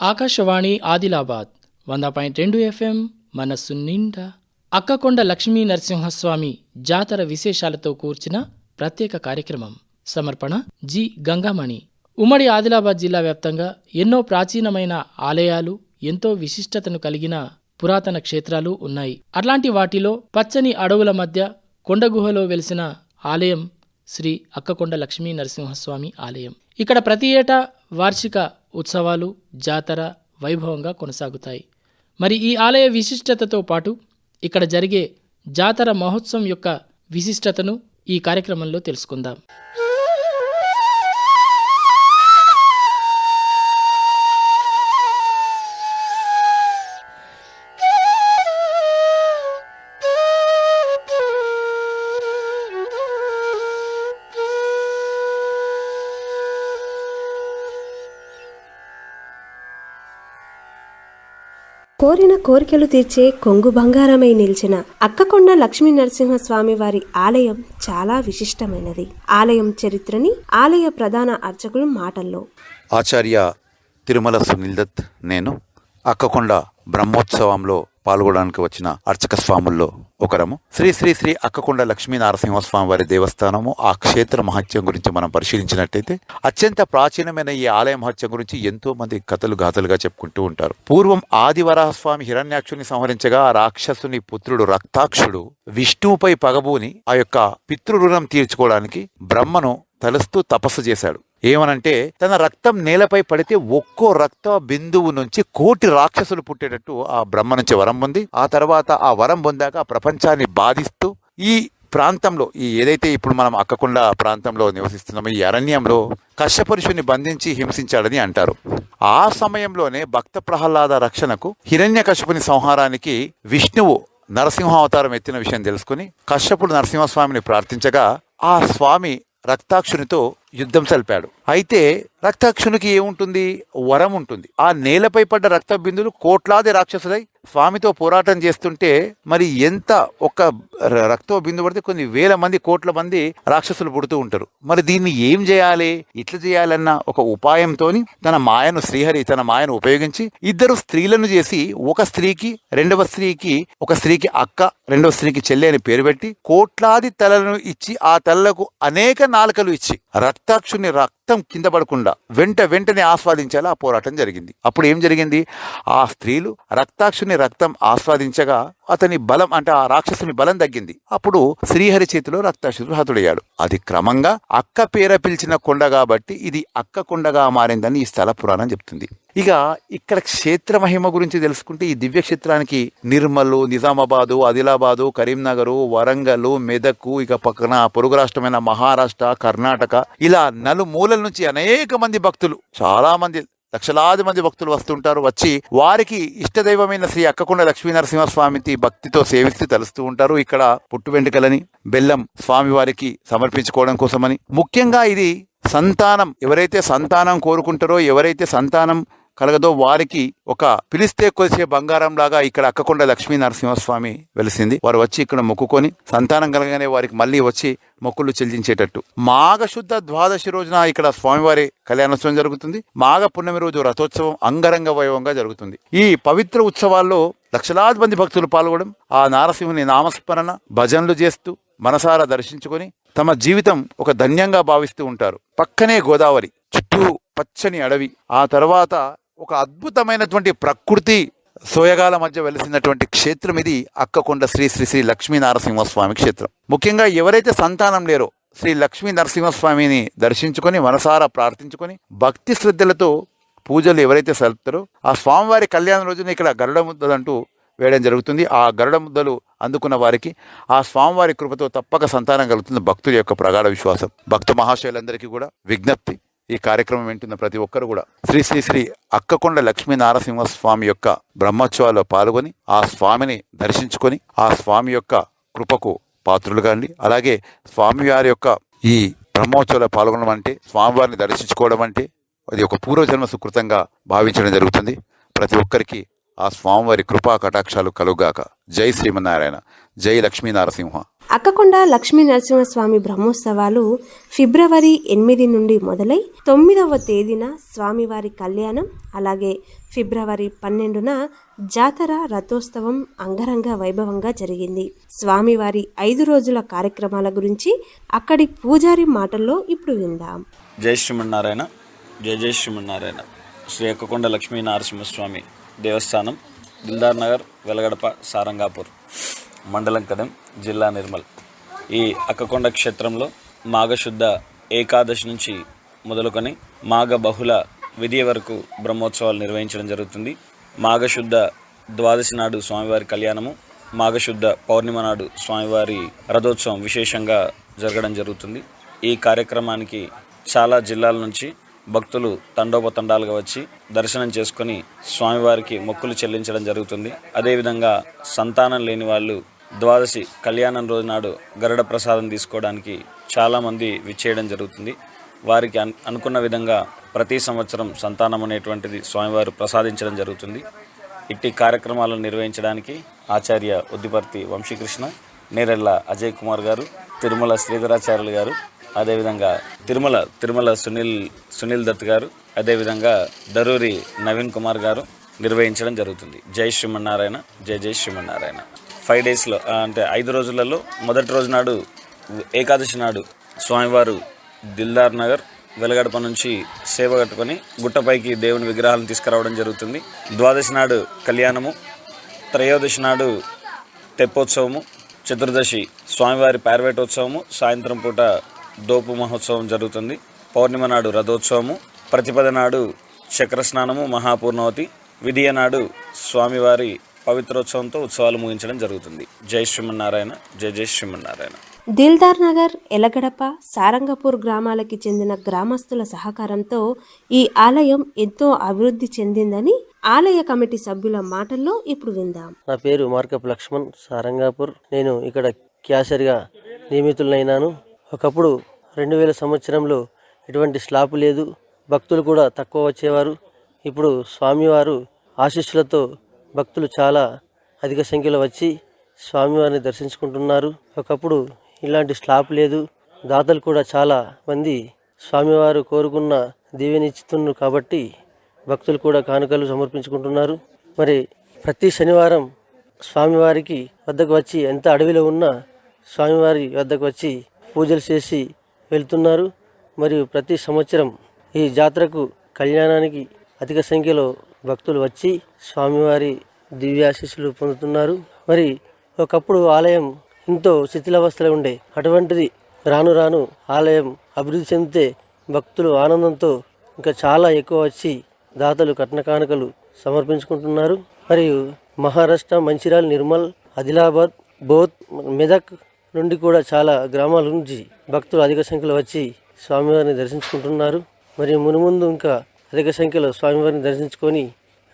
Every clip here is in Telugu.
ఆకాశవాణి ఆదిలాబాద్ వంద పాయింట్ రెండు ఎఫ్ఎం మనస్సు నిండా అక్కకొండ లక్ష్మీ నరసింహస్వామి జాతర విశేషాలతో కూర్చిన ప్రత్యేక కార్యక్రమం. సమర్పణ జి. గంగామణి. ఉమ్మడి ఆదిలాబాద్ జిల్లా వ్యాప్తంగా ఎన్నో ప్రాచీనమైన ఆలయాలు ఎంతో విశిష్టతను కలిగిన పురాతన క్షేత్రాలు ఉన్నాయి. అట్లాంటి వాటిలో పచ్చని అడవుల మధ్య కొండగుహలో వెలిసిన ఆలయం శ్రీ అక్కకొండ లక్ష్మీ నరసింహస్వామి ఆలయం. ఇక్కడ ప్రతి ఏటా వార్షిక ఉత్సవాలు జాతర వైభవంగా కొనసాగుతాయి. మరి ఈ ఆలయ విశిష్టతతో పాటు ఇక్కడ జరిగే జాతర మహోత్సవం యొక్క విశిష్టతను ఈ కార్యక్రమంలో తెలుసుకుందాం. కోరిన కోరికలు తీర్చే కొంగు బంగారమై నిలిచిన అక్కకొండ లక్ష్మీ నరసింహస్వామి వారి ఆలయం చాలా విశిష్టమైనది. ఆలయం చరిత్రని ఆలయ ప్రధాన అర్చకులు మాటల్లో. ఆచార్య తిరుమల సునీల్ దత్ నేను అక్కకొండ బ్రహ్మోత్సవంలో పాల్గొనడానికి వచ్చిన అర్చక స్వాముల్లో ఒకరము. శ్రీ శ్రీ శ్రీ అక్కకొండ లక్ష్మీ నరసింహస్వామి వారి దేవస్థానము ఆ క్షేత్ర మహత్యం గురించి మనం పరిశీలించినట్టయితే అత్యంత ప్రాచీనమైన ఈ ఆలయ మహత్యం గురించి ఎంతో మంది కథలు గాథలుగా చెప్పుకుంటూ ఉంటారు. పూర్వం ఆదివరాహస్వామి హిరణ్యాక్షుని సంహరించగా ఆ రాక్షసుని పుత్రుడు రక్తాక్షుడు విష్ణువుపై పగబూని ఆ యొక్క పితృరుణం తీర్చుకోవడానికి బ్రహ్మను తలుస్తూ తపస్సు చేశాడు. ఏమనంటే తన రక్తం నేలపై పడితే ఒక్కో రక్త బిందువు నుంచి కోటి రాక్షసులు పుట్టేటట్టు ఆ బ్రహ్మ నుంచి వరం పొంది ఆ తర్వాత ఆ వరం పొందాక ప్రపంచాన్ని బాధిస్తూ ఈ ప్రాంతంలో ఈ ఏదైతే ఇప్పుడు మనం అక్కకుండా ప్రాంతంలో నివసిస్తున్నామో ఈ అరణ్యంలో కశ్యపురుషుని బంధించి హింసించాడని అంటారు. ఆ సమయంలోనే భక్త ప్రహ్లాద రక్షణకు హిరణ్య కశ్యపుని సంహారానికి విష్ణువు నరసింహావతారం ఎత్తిన విషయం తెలుసుకుని కశ్యపుడు నరసింహస్వామిని ప్రార్థించగా ఆ స్వామి రక్తాక్షునితో యుద్ధం సల్పాడు. అయితే రక్తాక్షునికి ఏముంటుంది? వరం ఉంటుంది. ఆ నేలపై పడ్డ రక్త బిందులు కోట్లాది రాక్షసులై స్వామితో పోరాటం చేస్తుంటే మరి ఎంత ఒక రక్త బిందు పడితే కొన్ని వేల మంది కోట్ల మంది రాక్షసులు పుడుతూ ఉంటారు. మరి దీన్ని ఏం చేయాలి? ఇట్లా చేయాలన్న ఒక ఉపాయంతోని తన మాయను శ్రీహరి తన మాయను ఉపయోగించి ఇద్దరు స్త్రీలను చేసి ఒక స్త్రీకి రెండవ స్త్రీకి ఒక స్త్రీకి అక్క రెండవ స్త్రీకి చెల్లి అని పేరు పెట్టి కోట్లాది తలలను ఇచ్చి ఆ తలలకు అనేక నాలుకలు ఇచ్చి రక్తాక్షుని రక్తం కింద పడకుండా వెంట వెంటనే ఆస్వాదించేలా ఆ పోరాటం జరిగింది. అప్పుడు ఏం జరిగింది? ఆ స్త్రీలు రక్తాక్షుని రక్తం ఆస్వాదించగా అతని బలం అంటే ఆ రాక్షసుని బలం తగ్గింది. అప్పుడు శ్రీహరి చేతిలో రక్తాక్షుడు హతుడయ్యాడు. అది క్రమంగా అక్క పేర పిలిచిన కొండ కాబట్టి ఇది అక్క కొండగా మారిందని ఈ స్థల పురాణం చెప్తుంది. ఇక ఇక్కడ క్షేత్ర మహిమ గురించి తెలుసుకుంటే ఈ దివ్యక్షేత్రానికి నిర్మలు నిజామాబాదు ఆదిలాబాదు కరీంనగరు వరంగల్ మెదక్ ఇక పక్కన పొరుగు రాష్ట్రమైన మహారాష్ట్ర కర్ణాటక ఇలా నలుమూలల నుంచి అనేక మంది భక్తులు చాలా మంది లక్షలాది మంది భక్తులు వస్తుంటారు వచ్చి వారికి ఇష్టదైవమైన శ్రీ అక్కకొండ లక్ష్మీనరసింహ స్వామి భక్తితో సేవిస్తూ తలుస్తూ ఉంటారు. ఇక్కడ పుట్టు వెంటుకలని బెల్లం స్వామి వారికి సమర్పించుకోవడం కోసమని. ముఖ్యంగా ఇది సంతానం ఎవరైతే సంతానం కోరుకుంటారో ఎవరైతే సంతానం కలగదో వారికి ఒక పిలిస్తే కొలిసే బంగారం లాగా ఇక్కడ అక్కకొండ లక్ష్మీ నరసింహస్వామి వెలిసింది. వారు వచ్చి ఇక్కడ మొక్కుకొని సంతానం కలగానే వారికి మళ్ళీ వచ్చి మొక్కులు చెల్లించేటట్టు. మాఘశుద్ధ ద్వాదశి రోజున ఇక్కడ స్వామివారి కళ్యాణోత్సవం జరుగుతుంది. మాఘ పున్నమి రోజు రథోత్సవం అంగరంగ వైభవంగా జరుగుతుంది. ఈ పవిత్ర ఉత్సవాల్లో లక్షలాది మంది భక్తులు పాల్గొనడం ఆ నారసింహుని నామస్మరణ భజనలు చేస్తూ మనసారా దర్శించుకొని తమ జీవితం ఒక ధన్యంగా భావిస్తూ ఉంటారు. పక్కనే గోదావరి చుట్టూ పచ్చని అడవి ఆ తర్వాత ఒక అద్భుతమైనటువంటి ప్రకృతి సోయగాల మధ్య వెలిసినటువంటి క్షేత్రం ఇది అక్కకొండ శ్రీ శ్రీ శ్రీ లక్ష్మీ నరసింహస్వామి క్షేత్రం. ముఖ్యంగా ఎవరైతే సంతానం లేరో శ్రీ లక్ష్మీ నరసింహస్వామిని దర్శించుకొని మనసారా ప్రార్థించుకొని భక్తి శ్రద్ధలతో పూజలు ఎవరైతే సలుపుతారో ఆ స్వామివారి కళ్యాణ రోజున ఇక్కడ గరుడ ముద్దలు అంటూ వేయడం జరుగుతుంది. ఆ గరుడ ముద్దలు అందుకున్న వారికి ఆ స్వామివారి కృపతో తప్పక సంతానం కలుగుతుంది భక్తుల యొక్క ప్రగాఢ విశ్వాసం. భక్త మహాశయులందరికీ కూడా విజ్ఞప్తి. ఈ కార్యక్రమం వింటున్న ప్రతి ఒక్కరు కూడా శ్రీ శ్రీ శ్రీ అక్కకొండ లక్ష్మీ నారసింహ స్వామి యొక్క బ్రహ్మోత్సవాల్లో పాల్గొని ఆ స్వామిని దర్శించుకొని ఆ స్వామి యొక్క కృపకు పాత్రులు కాండి. అలాగే స్వామివారి యొక్క ఈ బ్రహ్మోత్సవాల్లో పాల్గొనడం అంటే స్వామివారిని దర్శించుకోవడం అంటే అది ఒక పూర్వజన్మ సుకృతంగా భావించడం జరుగుతుంది. ప్రతి ఒక్కరికి ఆ స్వామివారి కృపా కటాక్షాలు కలుగాక. జై శ్రీమన్నారాయణ. జై లక్ష్మీ నరసింహ అక్కకొండ లక్ష్మీ నరసింహస్వామి బ్రహ్మోత్సవాలు ఫిబ్రవరి ఎనిమిది నుండి మొదలై తొమ్మిదవ తేదీన స్వామివారి కళ్యాణం అలాగే ఫిబ్రవరి పన్నెండున జాతర రథోత్సవం అంగరంగ వైభవంగా జరిగింది. స్వామివారి ఐదు రోజుల కార్యక్రమాల గురించి అక్కడి పూజారి మాటల్లో ఇప్పుడు విందాం. జై శ్రీమన్నారాయణ. జై జై శ్రీమన్నారాయణ. శ్రీ అక్కకొండ లక్ష్మీ నరసింహస్వామి దేవస్థానం దిల్దార్ నగర్ వెలగడప సారంగాపూర్ మండలం కదం జిల్లా నిర్మల్. ఈ అక్కకొండ క్షేత్రంలో మాఘశుద్ధ ఏకాదశి నుంచి మొదలుకొని మాఘ బహుళ విధి వరకు బ్రహ్మోత్సవాలు నిర్వహించడం జరుగుతుంది. మాఘశుద్ధ ద్వాదశి నాడు స్వామివారి కళ్యాణము మాఘశుద్ధ పౌర్ణిమ నాడు స్వామివారి రథోత్సవం విశేషంగా జరగడం జరుగుతుంది. ఈ కార్యక్రమానికి చాలా జిల్లాల నుంచి భక్తులు తండోపతండాలుగా వచ్చి దర్శనం చేసుకొని స్వామివారికి మొక్కులు చెల్లించడం జరుగుతుంది. అదేవిధంగా సంతానం లేని వాళ్ళు ద్వాదశి కళ్యాణం రోజు నాడు గరుడ ప్రసాదం తీసుకోవడానికి చాలామంది విచ్చేయడం జరుగుతుంది. వారికి అన్ అనుకున్న విధంగా ప్రతి సంవత్సరం సంతానం అనేటువంటిది స్వామివారు ప్రసాదించడం జరుగుతుంది. ఇట్టి కార్యక్రమాలను నిర్వహించడానికి ఆచార్య ఉద్దిపర్తి వంశీకృష్ణ నేరెళ్ళ అజయ్ కుమార్ గారు తిరుమల శ్రీధరాచార్యులు గారు అదేవిధంగా తిరుమల తిరుమల సునీల్ సునీల్ దత్ గారు అదేవిధంగా దరూరి నవీన్ కుమార్ గారు నిర్వహించడం జరుగుతుంది. జై శ్రీమన్నారాయణ జై జై శ్రీమన్నారాయణ. ఫైవ్ డేస్లో అంటే ఐదు రోజులలో మొదటి రోజు నాడు ఏకాదశి నాడు స్వామివారు దిల్దార్ నగర్ వెలగడప నుంచి సేవ కట్టుకొని గుట్టపైకి దేవుని విగ్రహాలను తీసుకురావడం జరుగుతుంది. ద్వాదశి నాడు కళ్యాణము త్రయోదశి నాడు తెప్పోత్సవము చతుర్దశి స్వామివారి పార్వేటోత్సవము సాయంత్రం పూట దోపు మహోత్సవం జరుగుతుంది. పౌర్ణిమ నాడు రథోత్సవము ప్రతిపద నాడు చక్రస్నానము మహాపూర్ణవతి విధియ నాడు స్వామివారి పవిత్రోత్సవంతో ఉత్సవాలు ముగించడం జరుగుతుంది. జై శ్రీమన్నారాయణ జై జై శ్రీమన్నారాయణ. దిల్దార్ నగర్ ఎలగడప సారంగపూర్ గ్రామాలకి చెందిన గ్రామస్తుల సహకారంతో ఈ ఆలయం ఎంతో అభివృద్ధి చెందిందని ఆలయ కమిటీ సభ్యుల మాటల్లో ఇప్పుడు విందాం. నా పేరు మార్కప్ లక్ష్మణ్ సారంగాపూర్. నేను ఇక్కడ క్యాషర్గా నియమితులైనాను ఒకప్పుడు రెండు వేల సంవత్సరంలో ఎటువంటి స్లాపు లేదు భక్తులు కూడా తక్కువ వచ్చేవారు. ఇప్పుడు స్వామివారు ఆశీస్సులతో భక్తులు చాలా అధిక సంఖ్యలో వచ్చి స్వామివారిని దర్శించుకుంటున్నారు. ఒకప్పుడు ఇలాంటి స్లాప్ లేదు దాతలు కూడా చాలా మంది స్వామివారు కోరుకున్న దీవెనిచ్చుతున్నారు కాబట్టి భక్తులు కూడా కానుకలు సమర్పించుకుంటున్నారు. మరి ప్రతి శనివారం స్వామివారికి వద్దకు వచ్చి ఎంత అడవిలో ఉన్నా స్వామివారి వద్దకు వచ్చి పూజలు చేసి వెళ్తున్నారు. మరియు ప్రతి సంవత్సరం ఈ జాతరకు కళ్యాణానికి అధిక సంఖ్యలో భక్తులు వచ్చి స్వామివారి దివ్యాశీస్సులు పొందుతున్నారు. మరి ఒకప్పుడు ఆలయం ఎంతో శిథిలావస్థలో ఉండే. అటువంటిది రాను రాను ఆలయం అభివృద్ధి చెందితే భక్తులు ఆనందంతో ఇంకా చాలా ఎక్కువ వచ్చి దాతలు కట్న కానుకలు సమర్పించుకుంటున్నారు. మరియు మహారాష్ట్ర మంచిర్యాల నిర్మల్ ఆదిలాబాద్ బోత్ మెదక్ నుండి కూడా చాలా గ్రామాల నుంచి భక్తులు అధిక సంఖ్యలో వచ్చి స్వామివారిని దర్శించుకుంటున్నారు. మరియు మునుముందు ఇంకా అధిక సంఖ్యలో స్వామివారిని దర్శించుకొని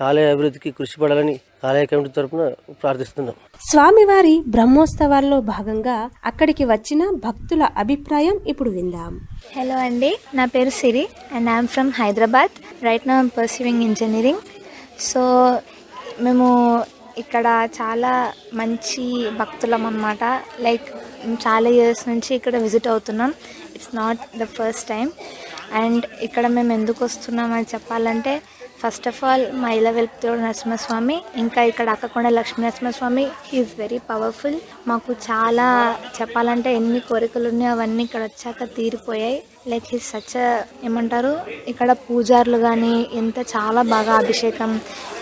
ఆలయ అభివృద్ధికి కృషి పడాలని ఆలయ కమిటీ తరపున ప్రార్థిస్తున్నాం. స్వామివారి బ్రహ్మోత్సవాల్లో భాగంగా అక్కడికి వచ్చిన భక్తుల అభిప్రాయం ఇప్పుడు విందాం. హలో అండి నా పేరు Siri. And I'm from Hyderabad right నా పర్సీవింగ్ ఇంజనీరింగ్ సో మేము ఇక్కడ చాలా మంచి భక్తులం అన్నమాట లైక్ చాలా ఇయర్స్ నుంచి ఇక్కడ విజిట్ అవుతున్నాం. It's not the first time and ఇక్కడ మేము ఎందుకు వస్తున్నామని చెప్పాలంటే ఫస్ట్ ఆఫ్ ఆల్ మా ఇలా వెలుపుతోడు నరసింహస్వామి ఇంకా ఇక్కడ Akkakonda Lakshmi Narasimhaswamy he's very powerful మాకు చాలా చెప్పాలంటే ఎన్ని కోరికలు ఉన్నాయో అవన్నీ ఇక్కడ వచ్చాక తీరిపోయాయి. లైక్ హీ సచ్ ఏమంటారు? ఇక్కడ పూజారులు కానీ ఎంత చాలా బాగా అభిషేకం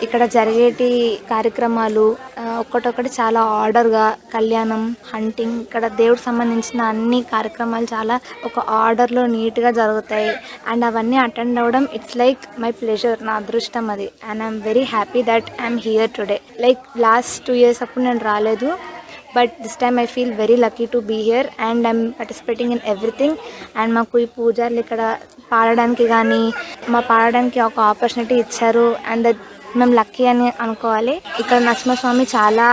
ఇక్కడ జరిగేటి కార్యక్రమాలు ఒక్కటొక్కటి చాలా ఆర్డర్గా కళ్యాణం హంటింగ్ ఇక్కడ దేవుడికి సంబంధించిన అన్ని కార్యక్రమాలు చాలా ఒక ఆర్డర్లో నీట్గా జరుగుతాయి. అండ్ అవన్నీ అటెండ్ అవ్వడం ఇట్స్ లైక్ మై ప్లెజర్ నా అదృష్టం అది. And I'm very happy that I'm here today. Like last two years అప్పుడు నేను రాలేదు. But this time I feel very lucky to be here and I'm participating in everything and మాకు ఈ పూజార్లు ఇక్కడ పాడడానికి కానీ మా పాడడానికి ఒక ఆపర్చునిటీ ఇచ్చారు అండ్ మేము లక్కీ అని అనుకోవాలి ఇక్కడ నరసింహస్వామి చాలా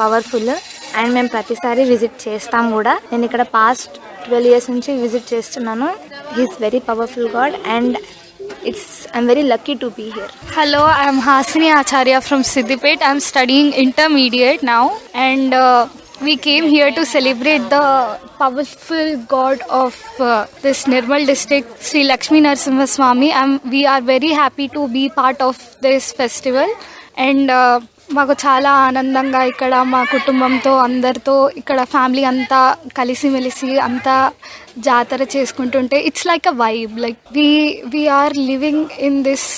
పవర్ఫుల్ అండ్ మేము ప్రతిసారి విజిట్ చేస్తాం కూడా నేను ఇక్కడ పాస్ట్ ట్వెల్వ్ ఇయర్స్ నుంచి విజిట్ చేస్తున్నాను he's very powerful god and it's I'm very lucky to be here. Hello, I'm Hasini Acharya from Siddipet. I'm studying intermediate now, and uh, we came here to celebrate the powerful God of uh, this Nirmal district, Sri Lakshmi Narasimha Swami. I'm, we are very happy to be part of this festival, and uh, మాకు చాలా ఆనందంగా ఇక్కడ మా కుటుంబంతో అందరితో ఇక్కడ ఫ్యామిలీ అంతా కలిసిమెలిసి అంతా జాతర చేసుకుంటుంటే it's like a vibe like we we're living in this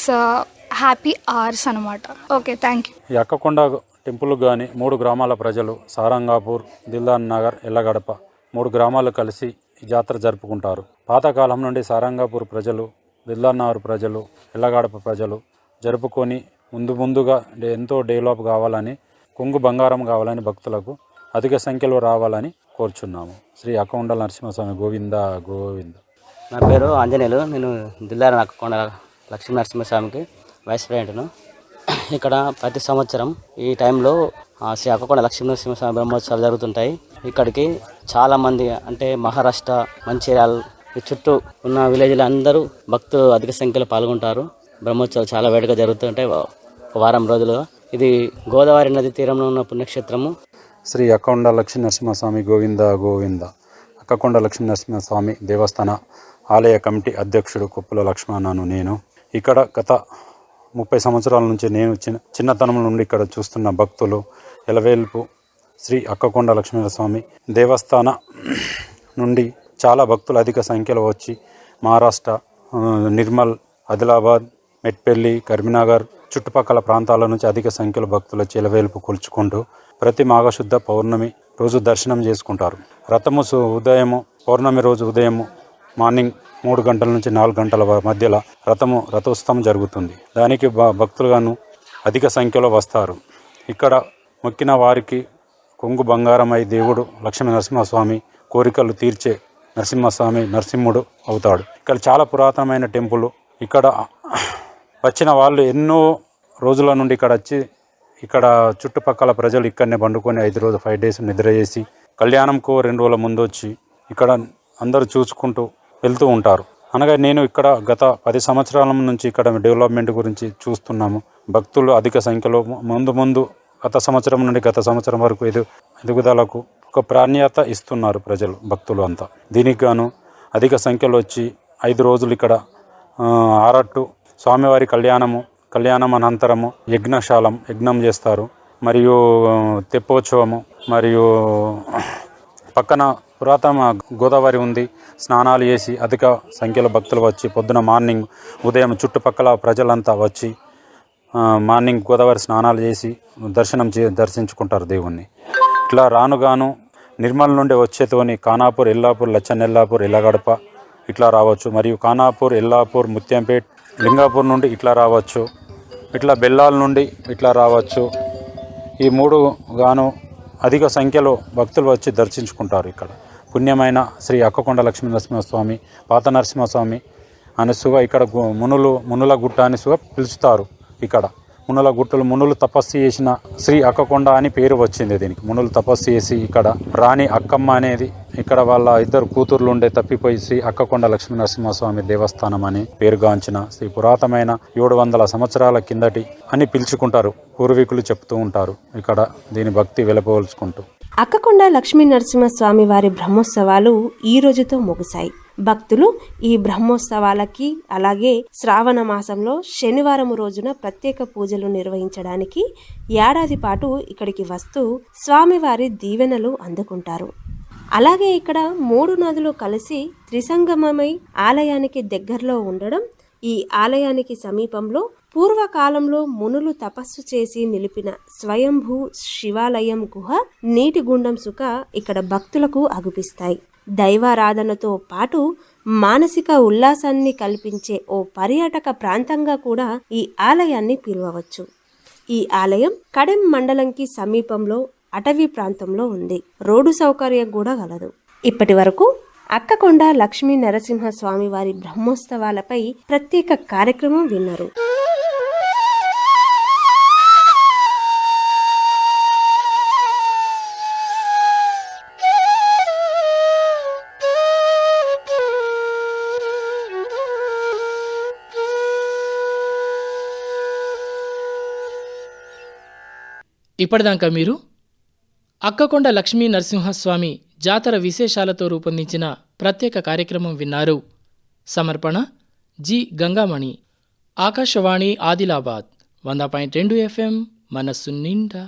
happy hours అనమాట ఓకే థ్యాంక్ యూ ఈ అక్కకొండ టెంపుల్ కానీ మూడు గ్రామాల ప్రజలు సారంగాపూర్ దిల్దాన్ నగర్ ఎల్లగడప మూడు గ్రామాలు కలిసి ఈ జాతర జరుపుకుంటారు. పాతకాలం నుండి సారంగాపూర్ ప్రజలు దిల్దాన్ నగర్ ప్రజలు ఎల్లగడప ప్రజలు జరుపుకొని ముందు ముందుగా ఎంతో డెవలప్ కావాలని కొంగు బంగారం కావాలని భక్తులకు అధిక సంఖ్యలో రావాలని కోరుచున్నాము. శ్రీ అకౌండ నరసింహస్వామి గోవింద గోవింద. నా పేరు ఆంజనేయులు. నేను దిల్లార నక్కకొండ లక్ష్మీ నరసింహస్వామికి వైస్ ప్రెసిడెంట్ను ఇక్కడ ప్రతి సంవత్సరం ఈ టైంలో ఆ, శ్రీ అక్కకొండ లక్ష్మీ నరసింహస్వామి బ్రహ్మోత్సవాలు జరుగుతుంటాయి. ఇక్కడికి చాలామంది అంటే మహారాష్ట్ర మంచిర్యాల చుట్టూ ఉన్న విలేజ్లో అందరూ భక్తులు అధిక సంఖ్యలో పాల్గొంటారు. బ్రహ్మోత్సవాలు చాలా వేడుక జరుగుతుంటాయి వారం రోజులుగా ఇది గోదావరి నది తీరంలో ఉన్న పుణ్యక్షేత్రము. శ్రీ అక్కకొండ లక్ష్మీ నరసింహస్వామి గోవింద గోవింద. అక్కకొండ లక్ష్మీ నరసింహస్వామి దేవస్థాన ఆలయ కమిటీ అధ్యక్షుడు కుప్పల లక్ష్మణను నేను. ఇక్కడ గత ముప్పై సంవత్సరాల నుంచి నేను చిన్న చిన్నతనం నుండి ఇక్కడ చూస్తున్న భక్తులు ఎలవేల్పు శ్రీ అక్కకొండ లక్ష్మీనరస్వామి దేవస్థాన నుండి చాలా భక్తులు అధిక సంఖ్యలో వచ్చి మహారాష్ట్ర నిర్మల్ ఆదిలాబాద్ మెట్పల్లి కరీంనగర్ చుట్టుపక్కల ప్రాంతాల నుంచి అధిక సంఖ్యలో భక్తులు వచ్చి ఎలవేల్పు కొలుచుకుంటూ ప్రతి మాఘశుద్ధ పౌర్ణమి రోజు దర్శనం చేసుకుంటారు. రథము సు- ఉదయము పౌర్ణమి రోజు ఉదయము మార్నింగ్ మూడు గంటల నుంచి నాలుగు గంటల మధ్యలో రథము రథోత్సవం జరుగుతుంది. దానికి భ- భక్తులుగాను అధిక సంఖ్యలో వస్తారు. ఇక్కడ మొక్కిన వారికి కొంగు బంగారమై దేవుడు లక్ష్మీ నరసింహస్వామి కోరికలు తీర్చే నరసింహస్వామి నరసింహుడు అవుతాడు. ఇక్కడ చాలా పురాతనమైన టెంపుల్. ఇక్కడ వచ్చిన వాళ్ళు ఎన్నో రోజుల నుండి ఇక్కడ వచ్చి ఇక్కడ చుట్టుపక్కల ప్రజలు ఇక్కడనే పండుకొని ఐదు రోజులు ఫైవ్ డేస్ నిద్ర చేసి కళ్యాణంకు రెండు రోజుల ముందు వచ్చి ఇక్కడ అందరూ చూసుకుంటూ వెళ్తూ ఉంటారు. అనగా నేను ఇక్కడ గత పది సంవత్సరాల నుంచి ఇక్కడ డెవలప్మెంట్ గురించి చూస్తున్నాము. భక్తులు అధిక సంఖ్యలో ముందు ముందు గత సంవత్సరం నుండి గత సంవత్సరం వరకు ఎదు ఎదుగుదలకు ఒక ప్రాణ్యత ఇస్తున్నారు ప్రజలు భక్తులు అంతా. దీనికి గాను అధిక సంఖ్యలో వచ్చి ఐదు రోజులు ఇక్కడ ఆరట్టు స్వామివారి కళ్యాణము కళ్యాణం అనంతరము యజ్ఞశాలం యజ్ఞం చేస్తారు. మరియు తెప్పోత్సవము మరియు పక్కన పురాతన గోదావరి ఉంది. స్నానాలు చేసి అధిక సంఖ్యలో భక్తులు వచ్చి పొద్దున మార్నింగ్ ఉదయం చుట్టుపక్కల ప్రజలంతా వచ్చి మార్నింగ్ గోదావరి స్నానాలు చేసి దర్శనం చే దర్శించుకుంటారు దేవుణ్ణి. ఇట్లా రానుగాను నిర్మల్ నుండి వచ్చేతోని కానాపూర్ ఎల్లాపూర్ లచ్చనెల్లాపూర్ ఎల్లగడప ఇట్లా రావచ్చు. మరియు కానాపూర్ ఎల్లాపూర్ ముత్యంపేట్ లింగాపూర్ నుండి ఇట్లా రావచ్చు. ఇట్లా బెల్లాల నుండి ఇట్లా రావచ్చు. ఈ మూడు గాను అధిక సంఖ్యలో భక్తులు వచ్చి దర్శించుకుంటారు ఇక్కడ. పుణ్యమైన శ్రీ అక్కకొండ లక్ష్మీ నరసింహస్వామి పాత నరసింహస్వామి అనసుగా ఇక్కడ గు- మునులు మునుల గుట్ట అనేసుగా పిలుస్తారు ఇక్కడ. మునుల గుట్టలు మునులు తపస్సు చేసిన శ్రీ అక్కకొండ అని పేరు వచ్చింది దీనికి. మునులు తపస్సు చేసి ఇక్కడ రాణి అక్కమ్మ అనేది ఇక్కడ వాళ్ళ ఇద్దరు కూతుర్లు ఉండే తప్పిపోయి శ్రీ అక్కకొండ లక్ష్మీ నరసింహస్వామి దేవస్థానం అని పేరుగాంచిన శ్రీ పురాతనమైన ఏడు వందల సంవత్సరాల కిందటి అని పిలుచుకుంటారు. పూర్వీకులు చెప్తూ ఉంటారు. ఇక్కడ దీని భక్తి వెలపవలుచుకుంటూ. అక్కకొండ లక్ష్మీ నరసింహస్వామి వారి బ్రహ్మోత్సవాలు ఈ రోజుతో ముగిశాయి. భక్తులు ఈ బ్రహ్మోత్సవాలకి అలాగే శ్రావణ మాసంలో శనివారం రోజున ప్రత్యేక పూజలు నిర్వహించడానికి ఏడాది పాటు ఇక్కడికి వస్తూ స్వామివారి దీవెనలు అందుకుంటారు. అలాగే ఇక్కడ మూడు నదులు కలిసి త్రిసంగమమై ఆలయానికి దగ్గరలో ఉండడం ఈ ఆలయానికి సమీపంలో పూర్వకాలంలో మునులు తపస్సు చేసి నిలిపిన స్వయంభూ శివాలయం గుహ నీటి గుండం సుఖ ఇక్కడ భక్తులకు అగుపిస్తాయి. దైవారాధనతో పాటు మానసిక ఉల్లాసాన్ని కల్పించే ఓ పర్యాటక ప్రాంతంగా కూడా ఈ ఆలయాన్ని పిలువవచ్చు. ఈ ఆలయం కడెం మండలంకి సమీపంలో అటవీ ప్రాంతంలో ఉంది. రోడ్డు సౌకర్యం కూడా గలదు. ఇప్పటి వరకు అక్కకొండ లక్ష్మీ నరసింహ స్వామి వారి బ్రహ్మోత్సవాలపై ప్రత్యేక కార్యక్రమం విన్నారు. ఇప్పటిదాకా మీరు అక్కకొండ లక్ష్మీ నరసింహస్వామి జాతర విశేషాలతో రూపొందించిన ప్రత్యేక కార్యక్రమం విన్నారు. సమర్పణ జి. గంగామణి. ఆకాశవాణి ఆదిలాబాద్ వంద పాయింట్ రెండు ఎఫ్ఎం మనస్సు నిండా.